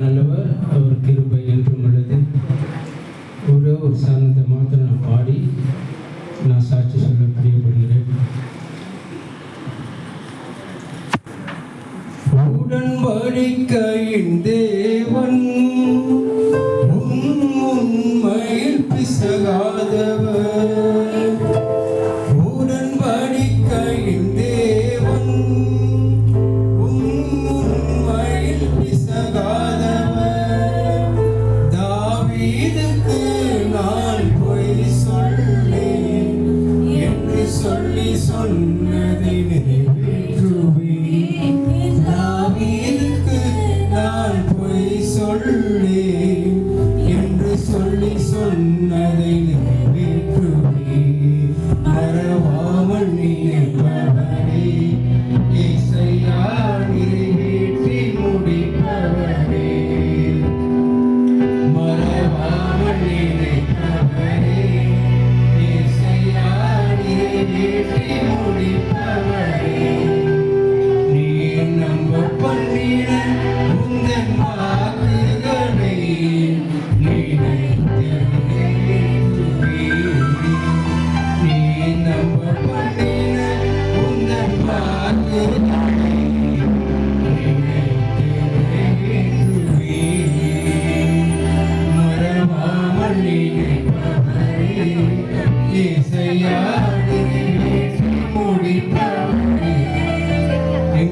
நல்லவர் அவர் கிருபை என்றும் உள்ளது ஒரே ஒரு சாரணத்தை மாத்திரம் நான் பாடி நான் சாட்சி சொல்ல பிரியப்படுகிறேன். உடன்படிக்கையின் தேவன் தாவீதுக்கு நான் பொய் சொல்லேன் என்று சொல்லி சொன்னதை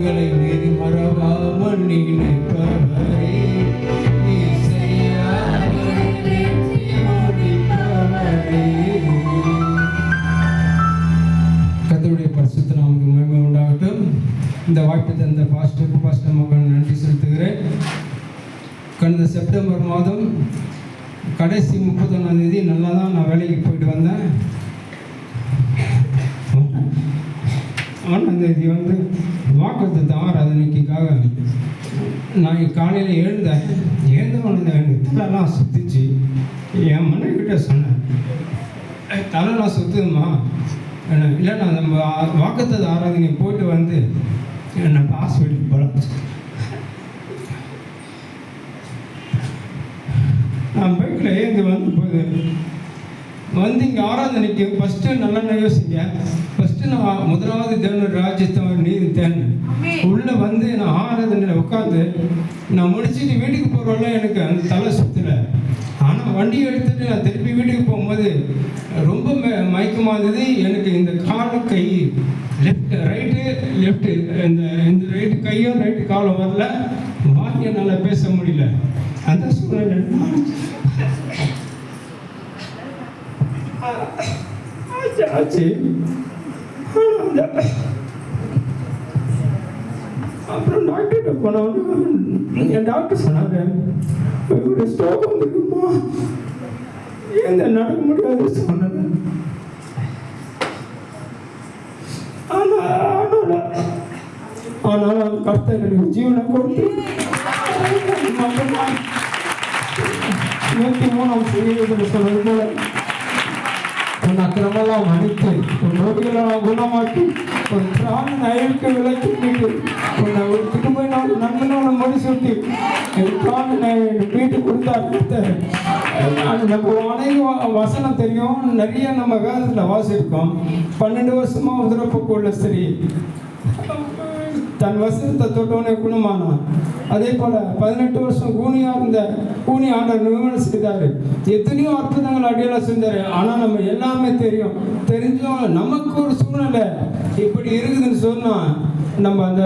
எங்களை நீதி மறவாமல் நீ இசையா நிறைவேற்றி முடிப்பவரே. பரிசுத்த நாமக்கு மகிமை உண்டாகட்டும். இந்த வாய்ப்பு தந்த பாஸ்டருக்கு பாஸ்டர் மகன் நன்றி செலுத்துகிறேன். கடந்த செப்டம்பர் மாதம் கடைசி முப்பத்தொன்னாம் தேதி நல்லா தான் நான் வேலைக்கு போயிட்டு வந்தேன். ஒன்றாம் தேதி வந்து வாக்குத்த ஆராதனைக்காக நான் காலையில் எழுந்தேன். எழுந்த உடனே எனக்கு சுற்றிச்சு சுத்துச்சு. என் மனைவிக்கிட்ட சொன்னேன் தலைலாம் சுத்துதுமா என்ன இல்லை நான் நம்ம வாக்குத்தது ஆராதனை போயிட்டு வந்து என்னை ஹாஸ்பிட்டலுக்கு போகலாம் நான் பைக்கில் ஏந்து வந்து போகுது வந்து இங்கே ஆராதனைக்கு ஃபஸ்ட்டு நல்லா யோசிங்க. ஃபஸ்ட்டு நான் முதலாவது தேவனுடைய ராஜ்யத்தை நீதி தேடினேன் உள்ளே வந்து நான் ஆராதனையில் உட்காந்து நான் முடிச்சுட்டு வீட்டுக்கு போகிறவள்ள எனக்கு அந்த தலை சுற்றலை ஆனால் வண்டி எடுத்துட்டு நான் திருப்பி வீட்டுக்கு போகும்போது ரொம்ப ம- மயக்கமா இருந்தது. எனக்கு இந்த காலு கை லெஃப்ட் ரைட்டு லெஃப்ட்டு இந்த இந்த ரைட்டு கையும் ரைட்டு காலம் வரல. வாங்கி என்னால் பேச முடியல. அந்த சூழ்நிலை ஆச்சு. அப்புறம் டாக்டர்கிட்ட போனவொன்னு என் டாக்டர் சொன்னாங்க ஒரு ஸ்டோக் வந்துருக்குமா எந்த நடக்க முடியாது? சொன்னாங்க. ஆனால் ஆனால் கர்த்தர் எனக்கு ஜீவனை கொடுத்து நூற்றி மூணாம் செய்ய சொன்னது போல. விலக்கி மீட்டு உன்னை ஒரு திரும்ப நான் நண்பனோட முடிசூட்டி என் பிராண நயல் மீட்டு கொடுத்தார் கர்த்தர். நான் நம்ம அநேக வசனம் தெரியும். நிறைய நம்ம வேதத்தில் வாசிருக்கோம் பன்னெண்டு வருஷமா உதிரப்போக்கு உள்ள சரி தன் வசனத்தை தொட்டவனே குணமானான். அதே போல பதினெட்டு வருஷம் கூனியா இருந்த கூனி ஆண்டவர் நிறுவனம் செய்தார் எத்தனையோ அற்புதங்கள் அடியெல்லாம் செஞ்சாரு ஆனா நம்ம எல்லாமே தெரியும். தெரிஞ்சும் நமக்கு ஒரு சூழ்நிலை. இப்படி இருக்குதுன்னு சொன்னா நம்ம அந்த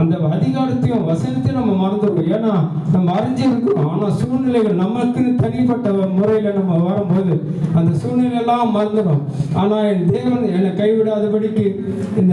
அந்த அதிகாரத்தையும் வசனத்தையும் நம்ம மறந்துடுவோம். ஏன்னா நம்ம அறிஞ்சிருக்கோம் ஆனா சூழ்நிலைகள் நமக்குன்னு தனிப்பட்ட முறையில நம்ம வரும்போது அந்த சூழ்நிலை எல்லாம் மறந்துடும். ஆனா என் தேவன் என்னை கைவிடாதபடிக்கு இந்த